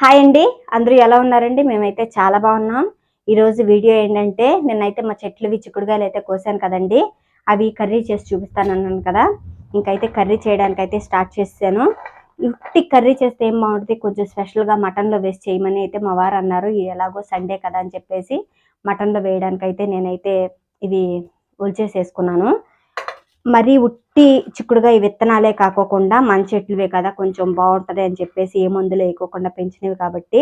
Hi అండి. అందరూ ఎలా ఉన్నారండి? మేమైతే చాలా బాగున్నాం. ఈరోజు వీడియో ఏంటంటే నిన్నైతే మా చెట్లు చిక్కుడుగాయలు అయితే కోసాను కదండి. అవి కర్రీ చేసి చూపిస్తాను అన్నాను కదా. ఇంకైతే కర్రీ చేయడానికి అయితే స్టార్ట్ చేశాను. ఉట్టి కర్రీ చేస్తే ఏం బాగుంటుంది? కొంచెం స్పెషల్గా మటన్లో వేసి చేయమని అయితే మా వారు అన్నారు. ఎలాగో సండే కదా అని చెప్పేసి మటన్లో వేయడానికైతే నేనైతే ఇవి ఒలిచేసేసుకున్నాను. మరీ ఉట్టి చిక్కుడుగా ఈ విత్తనాలే కాకోకుండా మన చెట్లువే కదా కొంచెం బాగుంటది అని చెప్పేసి ఏ మందులు వేయకోకుండా పెంచినవి కాబట్టి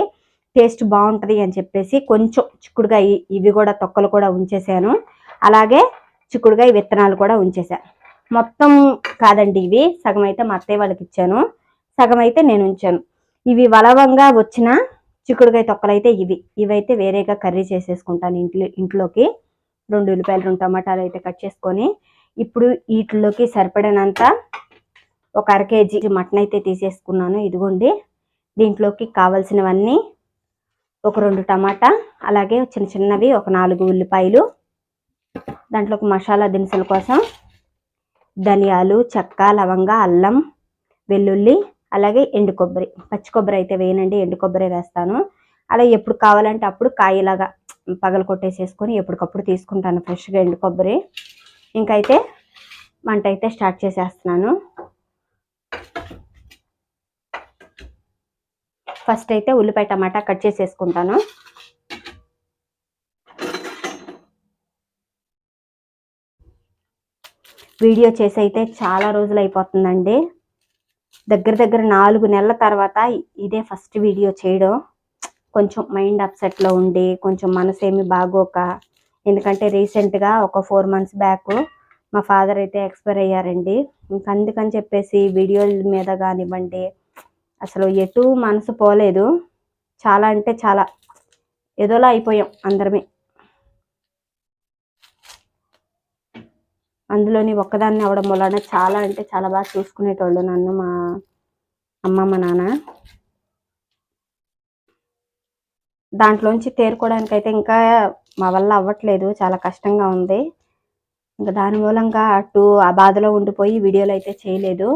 టేస్ట్ బాగుంటుంది అని చెప్పేసి కొంచెం చిక్కుడుగా ఇవి కూడా తొక్కలు కూడా ఉంచేసాను. అలాగే చిక్కుడుగా ఈ విత్తనాలు కూడా ఉంచేసాను మొత్తం కాదండి ఇవి సగం అయితే మా అత్తయ్య వాళ్ళకి ఇచ్చాను. సగం అయితే నేను ఉంచాను. ఇవి వలవంగా వచ్చిన చిక్కుడుకాయ తొక్కలు అయితే ఇవి. ఇవైతే వేరేగా కర్రీ చేసేసుకుంటాను ఇంట్లో ఇంట్లోకి. రెండు ఉల్లిపాయలు రెండు టమాటాలు అయితే కట్ చేసుకొని ఇప్పుడు వీటిలోకి సరిపడినంత ఒక అర కేజీ మటన్ అయితే తీసేసుకున్నాను. ఇదిగోండి. దీంట్లోకి కావలసినవన్నీ ఒక రెండు టమాటా అలాగే చిన్న చిన్నవి ఒక నాలుగు ఉల్లిపాయలు దాంట్లోకి మసాలా దినుసుల కోసం ధనియాలు చెక్క లవంగ అల్లం వెల్లుల్లి అలాగే ఎండు కొబ్బరి పచ్చి కొబ్బరి అయితే వేయనండి. ఎండు కొబ్బరి వేస్తాను. అలా ఎప్పుడు కావాలంటే అప్పుడు కాయలాగా పగల కొట్టేసేసుకొని ఎప్పటికప్పుడు తీసుకుంటాను ఫ్రెష్గా ఎండు కొబ్బరి. ఇంకైతే వంట అయితే స్టార్ట్ చేసేస్తున్నాను. ఫస్ట్ అయితే ఉల్లిపాయ టమాటా కట్ చేసేసుకుంటాను. వీడియో చేసి అయితే చాలా రోజులు అయిపోతుందండి. దగ్గర దగ్గర నాలుగు నెలల తర్వాత ఇదే ఫస్ట్ వీడియో చేయడం. కొంచెం మైండ్ అప్సెట్లో ఉండి కొంచెం మనసు బాగోక ఎందుకంటే రీసెంట్గా ఒక ఫోర్ మంత్స్ బ్యాక్ మా ఫాదర్ అయితే ఎక్స్పైర్ అయ్యారండి. ఇంకా అందుకని చెప్పేసి వీడియోల మీద కానివ్వండి అసలు ఎటు మనసు పోలేదు. చాలా అంటే చాలా. ఏదోలా అయిపోయాం అందరమే. అందులోని ఒక్కదాన్ని అవడం వలన చాలా అంటే చాలా బాగా చూసుకునేటోళ్ళు నన్ను మా అమ్మ మా నాన్న. దాంట్లోంచి తేరుకోవడానికి అయితే ఇంకా మా వల్ల అవ్వట్లేదు చాలా కష్టంగా ఉంది. ఇంకా దాని మూలంగా అటు ఆ బాధలో ఉండిపోయి వీడియోలు అయితే చేయలేదు.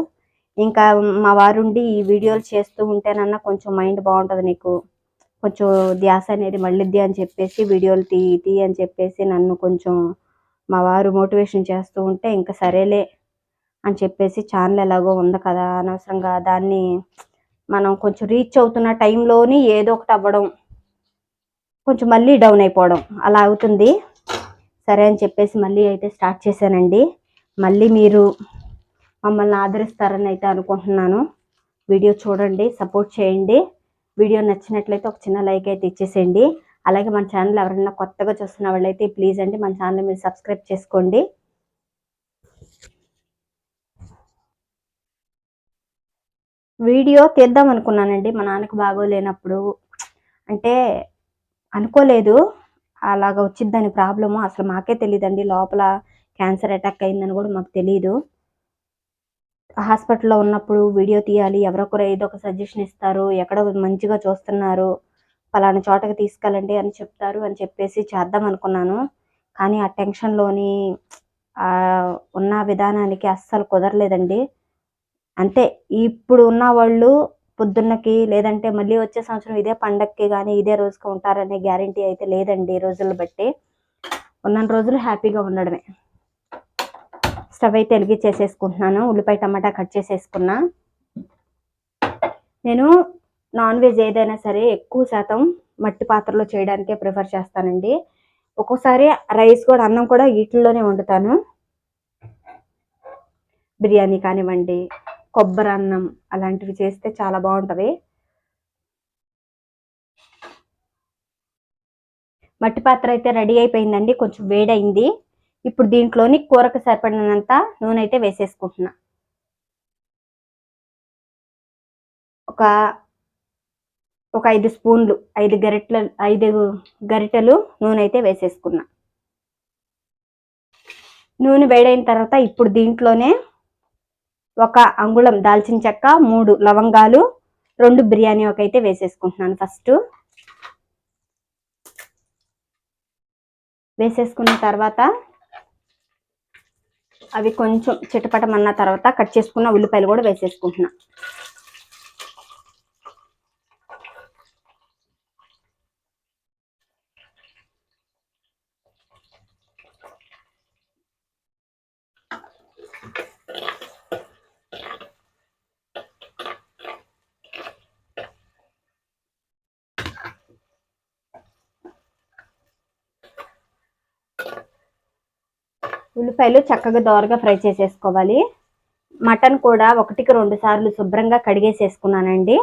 ఇంకా మా వారుండి ఈ వీడియోలు చేస్తూ ఉంటేనన్నా కొంచెం మైండ్ బాగుంటుంది నీకు. కొంచెం ధ్యాస అనేది మళ్ళీద్ది అని చెప్పేసి వీడియోలు తీ తీ అని చెప్పేసి నన్ను కొంచెం మా వారు మోటివేషన్ చేస్తూ ఉంటే ఇంకా సరేలే అని చెప్పేసి ఛానల్ ఎలాగో ఉంది కదా అనవసరంగా దాన్ని మనం కొంచెం రీచ్ అవుతున్న టైంలోని ఏదో ఒకటి అవ్వడం. కొంచెం మళ్ళీ డౌన్ అయిపోవడం. అలా అవుతుంది. సరే అని చెప్పేసి మళ్ళీ అయితే స్టార్ట్ చేశానండి. మళ్ళీ మీరు మమ్మల్ని ఆదరిస్తారని అయితే అనుకుంటున్నాను. వీడియో చూడండి సపోర్ట్ చేయండి. వీడియో నచ్చినట్లయితే ఒక చిన్న లైక్ అయితే ఇచ్చేసేయండి. అలాగే మన ఛానల్ ఎవరైనా కొత్తగా చూస్తున్న వాళ్ళైతే ప్లీజ్ అండి మన ఛానల్ మీరు సబ్స్క్రైబ్ చేసుకోండి. వీడియో తీద్దాం అనుకున్నానండి. మా నాన్నకు బాగోలేనప్పుడు. అంటే అనుకోలేదు. అలాగ వచ్చిద్దని ప్రాబ్లము. అసలు మాకే తెలియదండి లోపల క్యాన్సర్ అటాక్ అయిందని కూడా మాకు తెలియదు హాస్పిటల్లో ఉన్నప్పుడు వీడియో తీయాలి. ఎవరొకరు ఏదో ఒక సజెషన్ ఇస్తారు. ఎక్కడ మంచిగా చూస్తున్నారు. పలానా చోటకి తీసుకెళ్ళండి అని చెప్తారు అని చెప్పేసి చేద్దాం అనుకున్నాను. కానీ ఆ టెన్షన్లోని ఉన్న విధానానికి అస్సలు కుదరలేదండి. అంతే. ఇప్పుడు ఉన్న వాళ్ళు పొద్దున్నకి లేదంటే మళ్ళీ వచ్చే సంవత్సరం ఇదే పండక్కి కానీ ఇదే రోజుకి ఉంటారనే గ్యారంటీ అయితే లేదండి రోజులు బట్టి. ఉన్న రోజులు హ్యాపీగా ఉండడమే. స్టవ్ అయితే వెలిగించేసేసుకుంటున్నాను. ఉల్లిపాయ టమాటా కట్ చేసేసుకున్నా. నేను నాన్ వెజ్ ఏదైనా సరే ఎక్కువ శాతం మట్టి పాత్రలో చేయడానికే ప్రిఫర్ చేస్తానండి. ఒక్కోసారి రైస్ కూడా అన్నం కూడా వీటిల్లోనే వండుతాను. బిర్యానీ కానివ్వండి కొబ్బరి అన్నం అలాంటివి చేస్తే చాలా బాగుంటుంది. మట్టి పాత్ర అయితే రెడీ అయిపోయిందండి కొంచెం వేడైంది. ఇప్పుడు దీంట్లోని కూరకు సరిపడినంత నూనె అయితే వేసేసుకుంటున్నా. ఒక ఒక ఐదు స్పూన్లు ఐదు గరిటెల ఐదు గరిటెలు నూనె అయితే వేసేసుకున్నా. నూనె వేడైన తర్వాత ఇప్పుడు దీంట్లోనే ఒక అంగుళం దాల్చిన చెక్క మూడు లవంగాలు రెండు బిర్యానీ ఒక అయితే వేసేసుకుంటున్నాను ఫస్ట్. వేసేసుకున్న తర్వాత అవి కొంచెం చిటపటమన్న తర్వాత కట్ చేసుకున్న ఉల్లిపాయలు కూడా వేసేసుకుంటున్నాను ఉల్లిపాయలు చక్కగా దోరగా ఫ్రై చేసేసుకోవాలి. మటన్ కూడా ఒకటికి రెండు సార్లు శుభ్రంగా కడిగేసేసుకున్నానండి.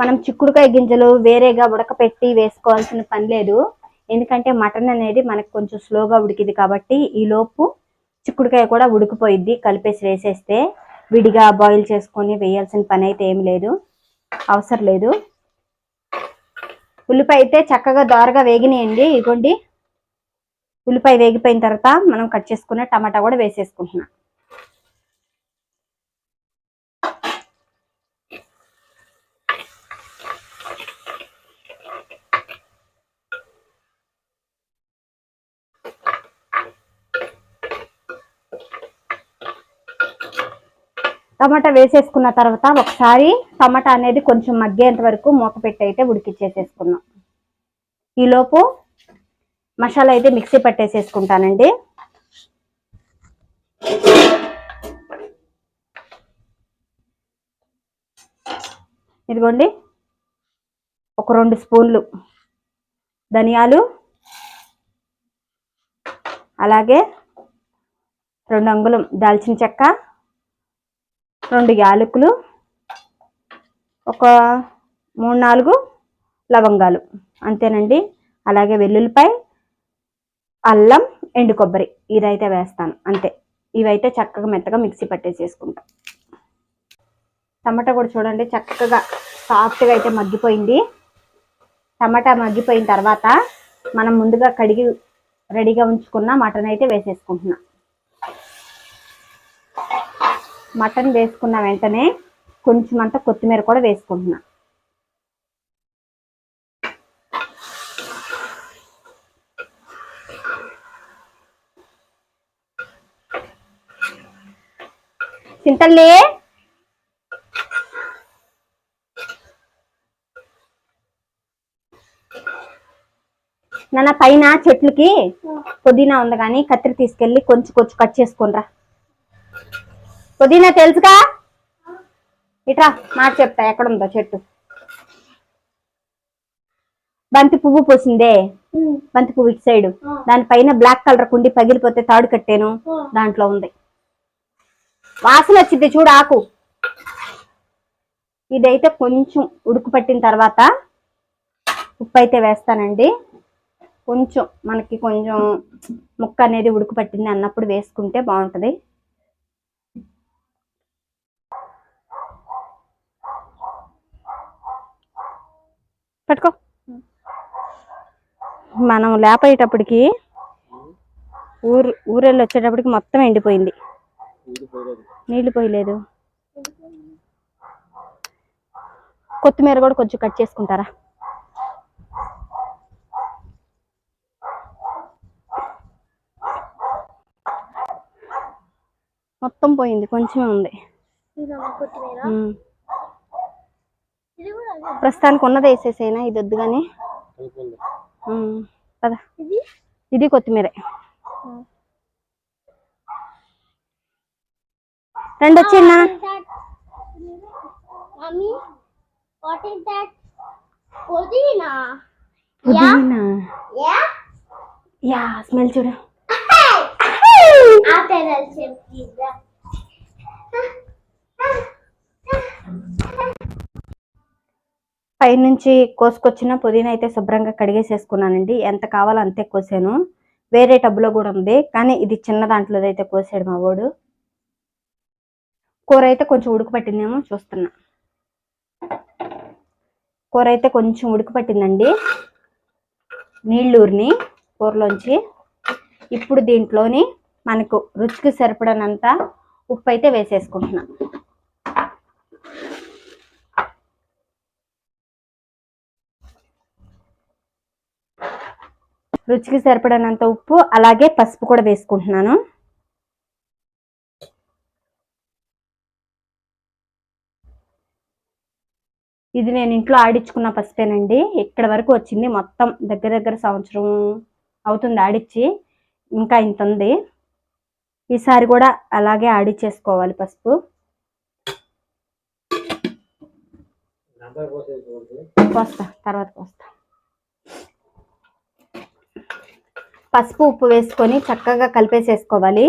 మనం చిక్కుడుకాయ గింజలు వేరేగా ఉడకపెట్టి వేసుకోవాల్సిన పని లేదు. ఎందుకంటే మటన్ అనేది మనకు కొంచెం స్లోగా ఉడికిది కాబట్టి ఈ లోపు చిక్కుడుకాయ కూడా ఉడికిపోయిద్ది. కలిపేసి వేసేస్తే విడిగా బాయిల్ చేసుకొని వేయాల్సిన పని అయితే ఏమి లేదు. అవసరం లేదు. ఉల్లిపాయ అయితే చక్కగా దోరగా వేగినాయండి. ఇగోండి ఉల్లిపాయ వేగిపోయిన తర్వాత మనం కట్ చేసుకున్న టమాటా కూడా వేసేసుకుంటున్నాం. టమాటా వేసేసుకున్న తర్వాత ఒకసారి టమాటా అనేది కొంచెం మగ్గేంత వరకు మూత పెట్టి అయితే ఉడికిచ్చేసేసుకున్నాం. ఈలోపు మసాలా అయితే మిక్సీ పట్టేసేసుకుంటానండి. ఇదిగోండి. ఒక రెండు స్పూన్లు ధనియాలు. అలాగే రెండు అంగుళం దాల్చిన చెక్క. రెండు యాలకులు ఒక మూడు నాలుగు లవంగాలు. అంతేనండి. అలాగే వెల్లుల్లిపాయ అల్లం ఎండు కొబ్బరి. ఇదైతే వేస్తాను. అంతే. ఇవైతే చక్కగా మెత్తగా మిక్సీ పట్టేసేసుకుంటాం. టమాటా కూడా చూడండి. చక్కగా సాఫ్ట్గా అయితే మగ్గిపోయింది. టమాటా మగ్గిపోయిన తర్వాత మనం ముందుగా కడిగి రెడీగా ఉంచుకున్న మటన్ అయితే వేసేసుకుంటున్నాం. మటన్ వేసుకున్న వెంటనే కొంచెం అంత కొత్తిమీర కూడా వేసుకుంటున్నా. చింతల్లి! నాన్న పైన చెట్లకి పుదీనా ఉంది కానీ కత్తిరి తీసుకెళ్ళి కొంచెం కొంచెం కట్ చేసుకునిరా. పుదీనా తెలుసుగా? ఇట్రా మాట చెప్తా ఎక్కడుందో చెట్టు. బంతి పువ్వు పూసిందే. బంతి పువ్వు ఇటు సైడ్. దానిపైన బ్లాక్ కలర్ కుండి పగిలిపోతే తాడు కట్టాను. దాంట్లో ఉంది. వాసన వచ్చింది చూడు ఆకు. ఇదైతే కొంచెం ఉడుకు పట్టిన తర్వాత ఉప్పు అయితే వేస్తానండి. కొంచెం మనకి కొంచెం ముక్క అనేది ఉడుకు పట్టింది అన్నప్పుడు వేసుకుంటే బాగుంటుంది. పట్టుకో. మనం లేపేటప్పటికి ఊరు ఊరెళ్ళి వచ్చేటప్పటికి మొత్తం ఎండిపోయింది. నీళ్ళు పోయలేదు. కొత్తిమీర కూడా కొంచెం కట్ చేసుకుంటారా? మొత్తం పోయింది కొంచెమే ఉంది కొత్తిమీర ఉమ్. ఇది కూడా అదే. ప్రస్తుతానికి ఉన్నది వేసేసేనా? ఇది వద్దు కానీ పద. ఇది? ఇది కొత్తిమీర. రెండు వచ్చిందా మమ్మీ వాట్ ఇస్ దట్ పుదీనా. పుదీనా. యా. యా. స్మెల్ చూడు. పైనుంచి కోసుకొచ్చిన పుదీనా అయితే శుభ్రంగా కడిగేసేసుకున్నానండి. ఎంత కావాలో అంతే కోసాను. వేరే టబ్బులో కూడా ఉంది కానీ ఇది చిన్న దాంట్లో అయితే కోసాడు మా వాడు. కూర అయితే కొంచెం ఉడుకుపట్టిందేమో చూస్తున్నా. కూర అయితే కొంచెం ఉడుకుపట్టిందండి. నీళ్ళూరిని కూరలోంచి. ఇప్పుడు దీంట్లోని మనకు రుచికి సరిపడనంత ఉప్పు అయితే వేసేసుకుంటున్నాను రుచికి సరిపడినంత ఉప్పు అలాగే పసుపు కూడా వేసుకుంటున్నాను. ఇది నేను ఇంట్లో ఆడించుకున్న పసుపేనండి. ఇక్కడ వరకు వచ్చింది. మొత్తం దగ్గర దగ్గర సంవత్సరం అవుతుంది ఆడిచ్చి. ఇంకా ఇంత ఉంది. ఈసారి కూడా అలాగే ఆడిచ్చేసుకోవాలి పసుపు. పోస్తా తర్వాత పోస్తా. పసుపు ఉప్పు వేసుకొని చక్కగా కలిపేసేసుకోవాలి.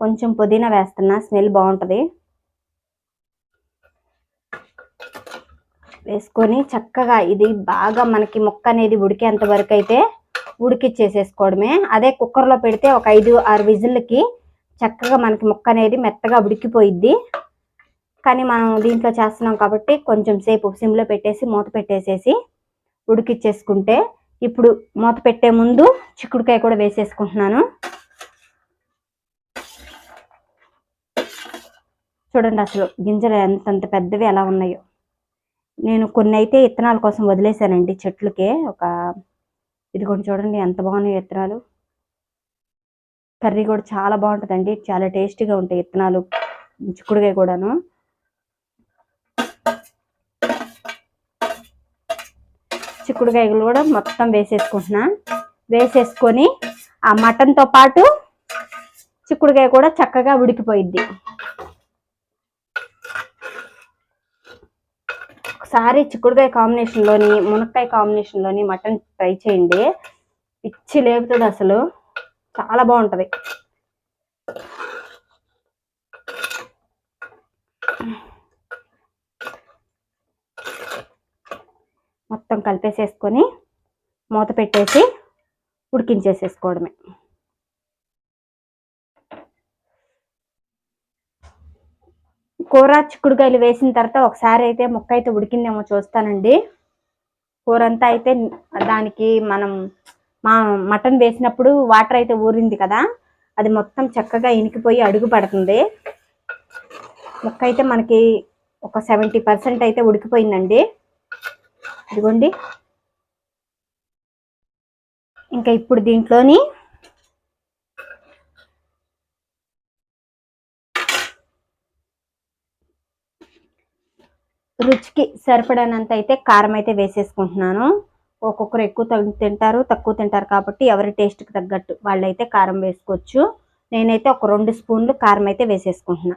కొంచెం పుదీనా వేస్తున్నా స్మెల్ బాగుంటుంది. వేసుకొని చక్కగా ఇది బాగా మనకి ముక్క అనేది ఉడికేంత వరకు అయితే ఉడికిచ్చేసేసుకోవడమే. అదే కుక్కర్లో పెడితే ఒక ఐదు ఆరు విజిల్కి చక్కగా మనకి ముక్క అనేది మెత్తగా ఉడికిపోయిద్ది. కానీ మనం దీంట్లో చేస్తున్నాం కాబట్టి కొంచెం సేపు సిమ్లో పెట్టేసి మూత పెట్టేసేసి ఉడికిచ్చేసుకుంటే ఇప్పుడు మూత పెట్టే ముందు చిక్కుడుకాయ కూడా వేసేసుకుంటున్నాను. చూడండి అసలు గింజలు ఎంతంత పెద్దవి ఎలా ఉన్నాయో. నేను కొన్ని అయితే ఇత్తనాల కోసం వదిలేశానండి చెట్లకే. ఒక ఇదిగోండి చూడండి ఎంత బాగున్నాయి విత్తనాలు కర్రీ కూడా చాలా బాగుంటుందండి. చాలా టేస్టీగా ఉంటాయి విత్తనాలు చిక్కుడుకాయ కూడాను. చిక్కుడుకాయలు కూడా మొత్తం వేసేసుకుంటున్నా. వేసేసుకొని ఆ మటన్తో పాటు చిక్కుడుకాయ కూడా చక్కగా ఉడికిపోయిద్ది. ఒకసారి చిక్కుడుకాయ కాంబినేషన్లోని మునక్కాయ కాంబినేషన్లోని మటన్ ట్రై చేయండి. పిచ్చి లేపుతుంది అసలు. చాలా బాగుంటుంది. మొత్తం కలిపేసేసుకొని మూత పెట్టేసి ఉడికించేసేసుకోవడమే. కూర చిక్కుడుకాయలు వేసిన తర్వాత ఒకసారి అయితే ముక్క అయితే ఉడికిందేమో చూస్తానండి. కూర అంతా అయితే దానికి మనం మా మటన్ వేసినప్పుడు వాటర్ అయితే ఊరింది కదా అది మొత్తం చక్కగా ఇనికిపోయి అడుగు పడుతుంది. ముక్క అయితే మనకి ఒక సెవెంటీ పర్సెంట్ అయితే ఉడికిపోయిందండి. ఇదిగోండి. ఇంకా ఇప్పుడు దీంట్లోని రుచికి సరిపడనంత అయితే కారం అయితే వేసేసుకుంటున్నాను. ఒక్కొక్కరు ఎక్కువ తింటారు తక్కువ తింటారు కాబట్టి ఎవరి టేస్ట్కి తగ్గట్టు వాళ్ళైతే కారం వేసుకోవచ్చు. నేనైతే ఒక రెండు స్పూన్లు కారం అయితే వేసేసుకుంటున్నా.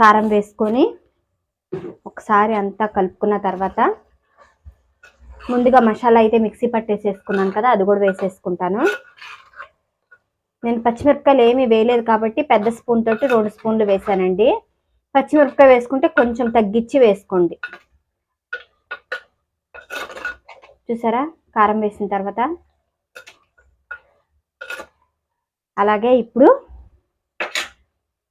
కారం వేసుకొని ఒకసారి అంతా కలుపుకున్న తర్వాత ముందుగా మసాలా అయితే మిక్సీ పట్టేసేసుకున్నాను కదా అది కూడా వేసేసుకుంటాను. నేను పచ్చిమిరపకాయలు ఏమీ వేయలేదు కాబట్టి పెద్ద స్పూన్ తోటి రెండు స్పూన్లు వేసానండి. పచ్చిమిరపకాయ వేసుకుంటే కొంచెం తగ్గించి వేసుకోండి. చూసారా? కారం వేసిన తర్వాత. అలాగే ఇప్పుడు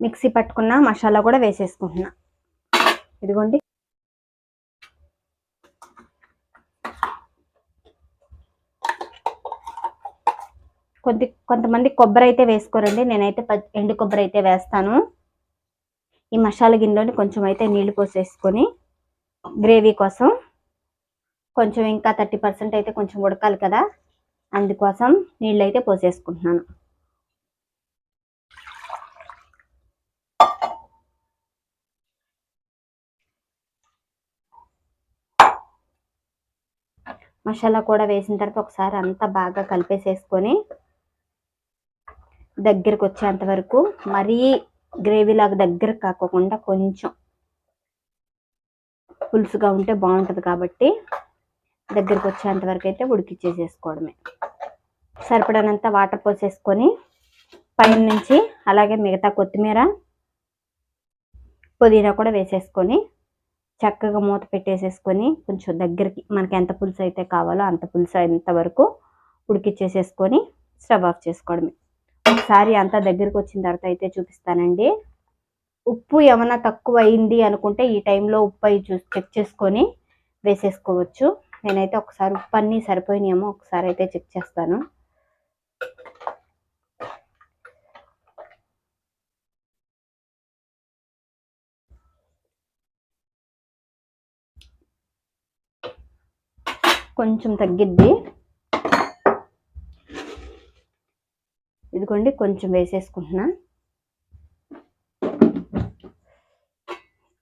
మిక్సీ పట్టుకున్న మసాలా కూడా వేసేసుకుంటున్నా. ఇదిగోండి. కొద్ది కొంతమంది కొబ్బరి అయితే వేసుకోరండి. నేనైతే ప- ఎండు కొబ్బరి అయితే వేస్తాను. ఈ మసాలా గిన్నెలోని కొంచెం అయితే నీళ్ళు పోసేసుకొని గ్రేవీ కోసం కొంచెం ఇంకా థర్టీ పర్సెంట్ అయితే కొంచెం ఉడకాలి కదా. అందుకోసం నీళ్ళు అయితే పోసేసుకుంటున్నాను. మసాలా కూడా వేసిన తర్వాత ఒకసారి అంతా బాగా కలిపేసేసుకొని దగ్గరకు వచ్చేంత వరకు మరీ గ్రేవీ లాగా దగ్గర కాకోకుండా కొంచెం పులుసుగా ఉంటే బాగుంటుంది కాబట్టి దగ్గరకు వచ్చేంత వరకు అయితే ఉడికిచ్చేసేసుకోవడమే. సరిపడనంత వాటర్ పోసేసుకొని పైన నుంచి అలాగే మిగతా కొత్తిమీర పుదీనా కూడా వేసేసుకొని చక్కగా మూత పెట్టేసేసుకొని కొంచెం దగ్గరికి మనకి ఎంత పులుసు అయితే కావాలో అంత పులుసు అయినంతవరకు ఉడికిచ్చేసేసుకొని స్టవ్ ఆఫ్ చేసుకోవడమే. ఒకసారి అంతా దగ్గరికి వచ్చిన తర్వాత అయితే చూపిస్తానండి. ఉప్పు ఏమైనా తక్కువ అయింది అనుకుంటే ఈ టైంలో ఉప్పు అయి చూసి చెక్ చేసుకొని వేసేసుకోవచ్చు. నేనైతే ఒకసారి ఉప్పు అన్నీ సరిపోయినాయేమో ఒకసారి అయితే చెక్ చేస్తాను. కొంచెం తగ్గిద్ది. ఇదిగోండి కొంచెం వేసేసుకుంటున్నా.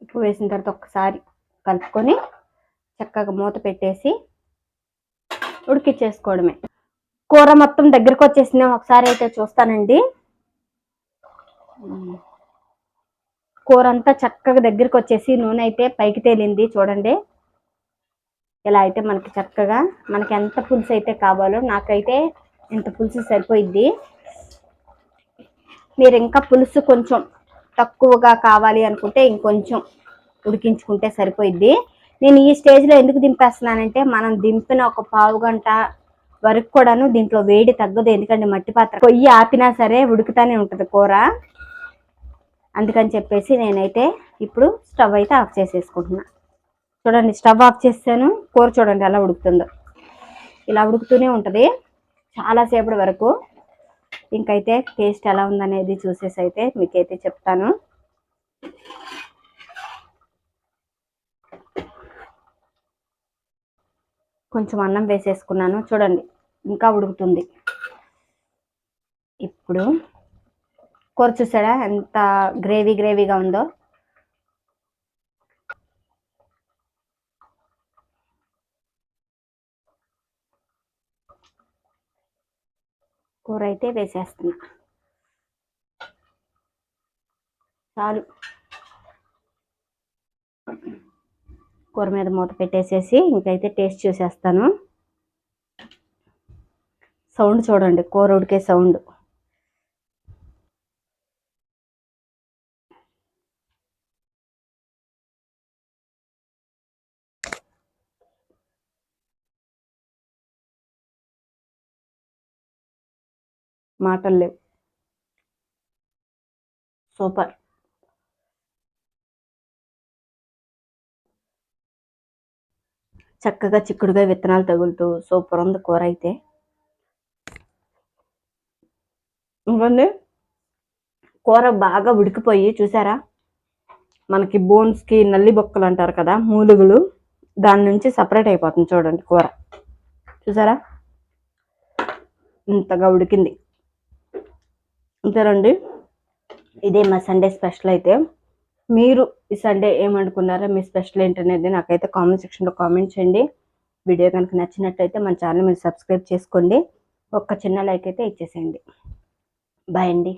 ఉప్పు వేసిన తర్వాత ఒకసారి కలుపుకొని చక్కగా మూత పెట్టేసి ఉడికిచ్చేసుకోవడమే. కూర మొత్తం దగ్గరకు వచ్చేసింది ఒకసారి అయితే చూస్తానండి. కూర అంతా చక్కగా దగ్గరికి వచ్చేసి నూనె అయితే పైకి తేలింది చూడండి. ఇలా అయితే మనకి చక్కగా మనకి ఎంత పులుసు అయితే కావాలో నాకైతే ఇంత పులుసు సరిపోయిద్ది. మీరు ఇంకా పులుసు కొంచెం తక్కువగా కావాలి అనుకుంటే ఇంకొంచెం ఉడికించుకుంటే సరిపోయిద్ది. నేను ఈ స్టేజ్లో ఎందుకు దింపేస్తున్నానంటే మనం దింపిన ఒక పావు గంట వరకు కూడాను దీంట్లో వేడి తగ్గదు. ఎందుకంటే మట్టి పాత్ర పొయ్యి ఆపినా సరే ఉడుకుతానే ఉంటుంది కూర. అందుకని చెప్పేసి నేనైతే ఇప్పుడు స్టవ్ అయితే ఆఫ్ చేసేసుకుంటున్నా. చూడండి స్టవ్ ఆఫ్ చేస్తాను. కూర చూడండి ఎలా ఉడుకుతుందో. ఇలా ఉడుకుతూనే ఉంటుంది. చాలాసేపటి వరకు ఇంకైతే టేస్ట్ ఎలా ఉందనేది చూసేసి అయితే మీకైతే చెప్తాను. కొంచెం అన్నం వేసేసుకున్నాను. చూడండి ఇంకా ఉడుకుతుంది. ఇప్పుడు కూర చూసాడా ఎంత గ్రేవీ గ్రేవీగా ఉందో. కూర అయితే వేసేస్తున్నా. చాలు. కూర మీద మూత పెట్టేసేసి ఇంకైతే టేస్ట్ చూసేస్తాను. సౌండ్ చూడండి కూర ఉడికే సౌండ్. మాటలు లేవు. సూపర్. చక్కగా చిక్కుడుగా విత్తనాలు తగులుతూ సూపర్ ఉంది కూర అయితే. ఇవ్వండి. కూర బాగా ఉడికిపోయి చూసారా? మనకి బోన్స్కి నల్లి బొక్కలు అంటారు కదా మూలుగులు. దాని నుంచి సపరేట్ అయిపోతుంది చూడండి కూర. చూసారా? ఇంతగా ఉడికింది. అంతేనండి ఇదే మా సండే స్పెషల్ అయితే. మీరు ఈ సండే ఏమనుకున్నారో మీ స్పెషల్ ఏంటనేది నాకైతే కామెంట్ సెక్షన్లో కామెంట్ చేయండి. వీడియో కనుక నచ్చినట్టయితే మన ఛానల్ మీరు సబ్స్క్రైబ్ చేసుకోండి. ఒక్క చిన్న లైక్ అయితే ఇచ్చేసేయండి. బాయ్ అండి.